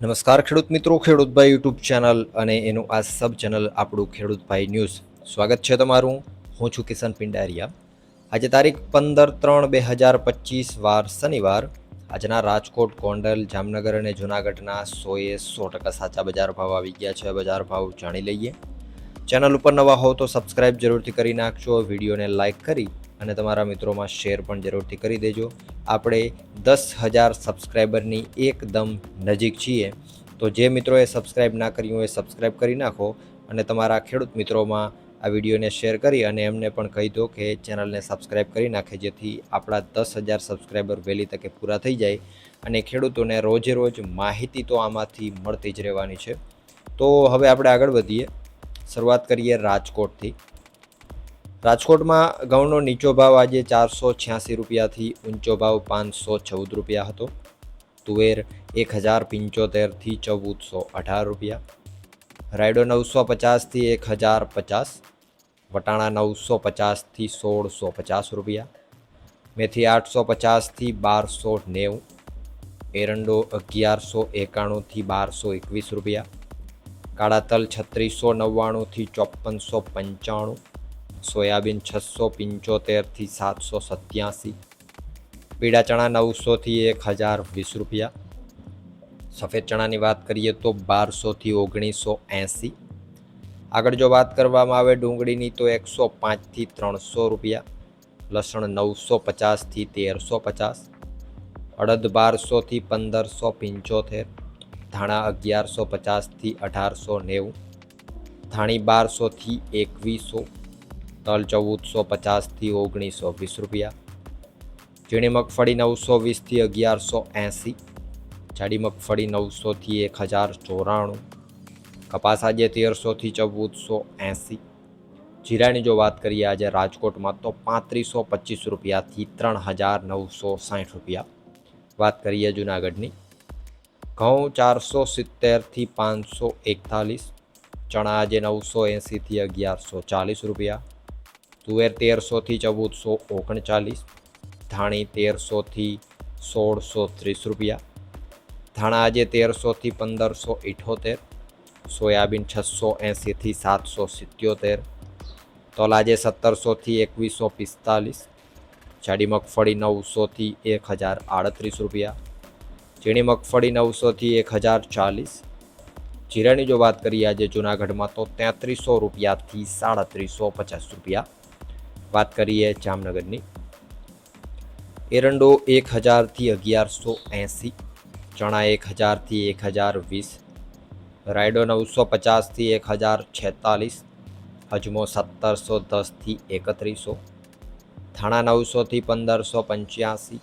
નમસ્કાર ખેડૂત મિત્રો ખેડૂતભાઈ યુટ્યુબ ચેનલ અને એનું આ સબ ચેનલ આપણું ખેડૂતભાઈ ન્યૂઝ. સ્વાગત છે તમારું. હું છું કિશન પિંડારિયા. આજે તારીખ પંદર ત્રણ બે હજાર પચીસ, વાર શનિવાર. આજના રાજકોટ, ગોંડલ, જામનગર અને જૂનાગઢના સોએ સો ટકા સાચા બજાર ભાવ આવી ગયા છે. બજાર ભાવ જાણી લઈએ. ચેનલ ઉપર નવા હો તો સબસ્ક્રાઇબ જરૂરથી કરી નાખજો. વિડીયોને લાઇક કરી અને તમારા મિત્રોમાં શેર પણ જરૂરથી કરી દેજો. આપણે દસ હજાર સબસ્ક્રાઈબરની એકદમ નજીક છીએ. તો જે મિત્રોએ સબસ્ક્રાઈબ ના કર્યું હોય સબસ્ક્રાઈબ કરી નાખો અને તમારા ખેડૂત મિત્રોમાં આ વિડીયોને શેર કરી અને એમને પણ કહી દો કે ચેનલને સબસ્ક્રાઈબ કરી નાખે જેથી આપણા દસ હજાર સબસ્ક્રાઈબર વહેલી તકે પૂરા થઈ જાય અને ખેડૂતોને રોજે રોજ માહિતી તો આમાંથી મળતી જ રહેવાની છે. તો હવે આપણે આગળ વધીએ. શરૂઆત કરીએ રાજકોટથી. રાજકોટમાં ઘઉંનો નીચો ભાવ આજે ચારસો છ્યાસી રૂપિયાથી ઊંચો ભાવ પાંચસો ચૌદ રૂપિયા હતો. તુવેર એક હજાર પંચોતેરથી ચૌદસો અઢાર રૂપિયા. રાયડો નવસો પચાસથી એક હજાર પચાસ. વટાણા નવસો પચાસથી સોળસો પચાસ રૂપિયા. મેથી આઠસો પચાસથી બારસો નેવું. એરંડો અગિયારસો એકાણુંથી બારસો એકવીસ રૂપિયા. કાળા તલ છત્રીસો નવ્વાણુંથી ચોપનસો પંચાણું. સોયાબીન છસો પંચોતેરથી સાતસો સત્યાસી, પીળા ચણા નવસોથી એક હજાર વીસ રૂપિયા. સફેદ ચણાની વાત કરીએ તો બારસોથી ઓગણીસો એંસી. આગળ જો વાત કરવામાં આવે ડુંગળીની તો એકસો પાંચથી ત્રણસો રૂપિયા, લસણ નવસો પચાસથી તેરસો પચાસ, અડદ બારસોથી પંદરસો પંચોતેર, ધાણા અગિયારસો પચાસથી અઢારસો નેવું, ધાણી બારસોથી એકવીસો તલ ચૌદસો પચાસથી ઓગણીસો વીસ રૂપિયા. ઝીણી મગફળી નવસો વીસથી અગિયારસો એંસી. જાડી મગફળી નવસોથી એક હજાર ચોરાણું. કપાસ આજે તેરસોથી ચૌદસો એંસી. જીરાની જો વાત કરીએ આજે રાજકોટમાં તો પાંત્રીસો પચીસ રૂપિયાથી ત્રણ હજાર નવસો સાઠ રૂપિયા. વાત કરીએ જુનાગઢની. ઘઉં ચારસો સિત્તેરથી પાંચસો એકતાલીસ. ચણા આજે નવસો એંસીથી અગિયારસો ચાલીસ રૂપિયા. તુવેર તેરસોથી ચૌદસો ઓગણચાલીસ, ધાણી તેરસોથી સોળસો ત્રીસ રૂપિયા, ધાણા આજે તેરસોથી પંદરસો ઇઠોતેર, સોયાબીન છસો એંસીથી સાતસો સિત્યોતેર, તલ આજે સત્તરસોથી એકવીસો પિસ્તાલીસ, જાડી મગફળી નવસોથી એક હજાર આડત્રીસ રૂપિયા, ઝીણી મગફળી નવસોથી એક હજાર ચાલીસ, જીરાની જો વાત કરીએ આજે જૂનાગઢમાં તો તેત્રીસો રૂપિયાથી સાડત્રીસો પચાસ રૂપિયા વાત કરીએ જામનગરની. એરંડો એક હજારથી અગિયારસો એંસી, ચણા એક હજારથી એક હજાર વીસ રાયડો નવસો પચાસથી એક હજાર છેતાલીસ અજમો સત્તરસો દસથી એકત્રીસો થાણા નવસોથી પંદરસો પંચ્યાસી,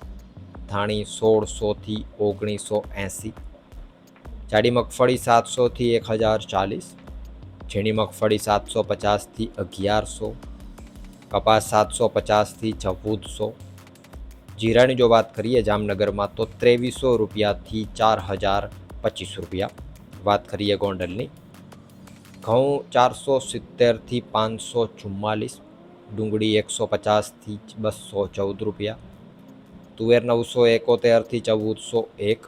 ધાણી સોળસોથી ઓગણીસો એંસી, જાડી મગફળી સાતસોથી એક હજાર ચાલીસ ઝીણી મગફળી સાતસો પચાસથી અગિયારસો કપાસ સાતસો, પચાસથી ચૌદસો જીરાની જો વાત કરીએ જામનગરમાં, તો ત્રેવીસો રૂપિયાથી ચાર હજાર પચીસ રૂપિયા. વાત કરીએ ગોંડલની, ઘઉં ચારસો સિત્તેરથી પાંચસો ચુમ્માલીસ, ડુંગળી એકસો પચાસથી બસો ચૌદ રૂપિયા. તુવેર નવસો એકોતેરથી ચૌદસો એક,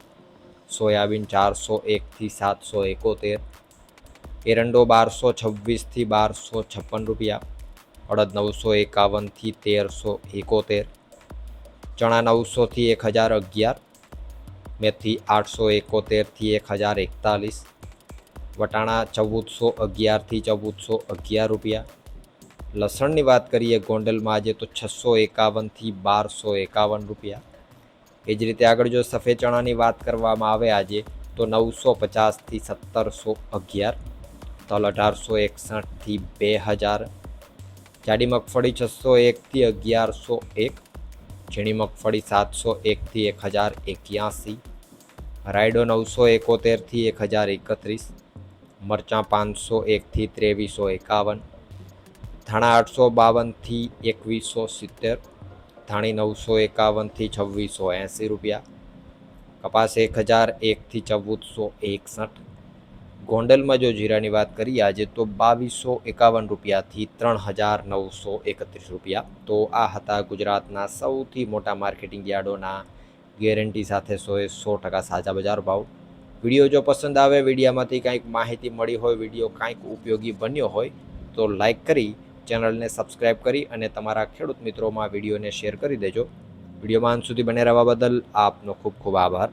સોયાબીન ચારસો એકથી સાતસો એકોતેર, એરંડો બારસો છવ્વીસથી બારસો છપ્પન રૂપિયા. અડદ નવસો એકાવનથી તેરસો એકોતેર. ચણા નવસોથી એક હજાર અગિયાર. મેથી આઠસો એકોતેરથી એક હજાર એકતાલીસ. વટાણા ચૌદસો અગિયારથી ચૌદસો અગિયાર રૂપિયા. લસણની વાત કરીએ ગોંડલમાં આજે તો છસો એકાવનથી બારસો એકાવન રૂપિયા. એ જ રીતે આગળ જો સફેદ ચણાની વાત કરવામાં આવે આજે, તો નવસો પચાસથી સત્તરસો અગિયાર. તલ અઢારસો એકસઠથી બે હજાર. જાડી મગફળી છસો એકથી અગિયારસો એક, ઝીણી મગફળી સાતસો એકથી એક હજાર એક્યાસી, રાયડો નવસો એકોતેરથી એક હજાર એકત્રીસ, મરચાં પાંચસો એકથી ત્રેવીસો એકાવન, ધાણા આઠસો બાવનથી એકવીસો સિત્તેર, ધાણી નવસો એકાવનથી છવ્વીસો એંસી રૂપિયા, કપાસ એક હજાર એકથી ચૌદસો એકસઠ ગોંડલમાં જો જીરાની વાત કરીએ, આજે તો બાવીસો એકાવન રૂપિયાથી ત્રણ હજાર નવસો એકત્રીસ રૂપિયા. તો આ હતા ગુજરાતના સૌથી મોટા માર્કેટિંગ યાર્ડોના ગેરંટી સાથે સોએ સો ટકા સાચા બજાર ભાવ. વીડિયો જો પસંદ આવે, વિડીયામાંથી કાંઈક માહિતી મળી હોય, વીડિયો કાંઈક ઉપયોગી બન્યો હોય, તો લાઈક કરી, ચેનલને સબસ્ક્રાઈબ કરી અને તમારા ખેડૂત મિત્રોમાં વિડીયોને શેર કરી દેજો. વિડીયોમાં અંત સુધી બને રહેવા બદલ આપનો ખૂબ ખૂબ આભાર.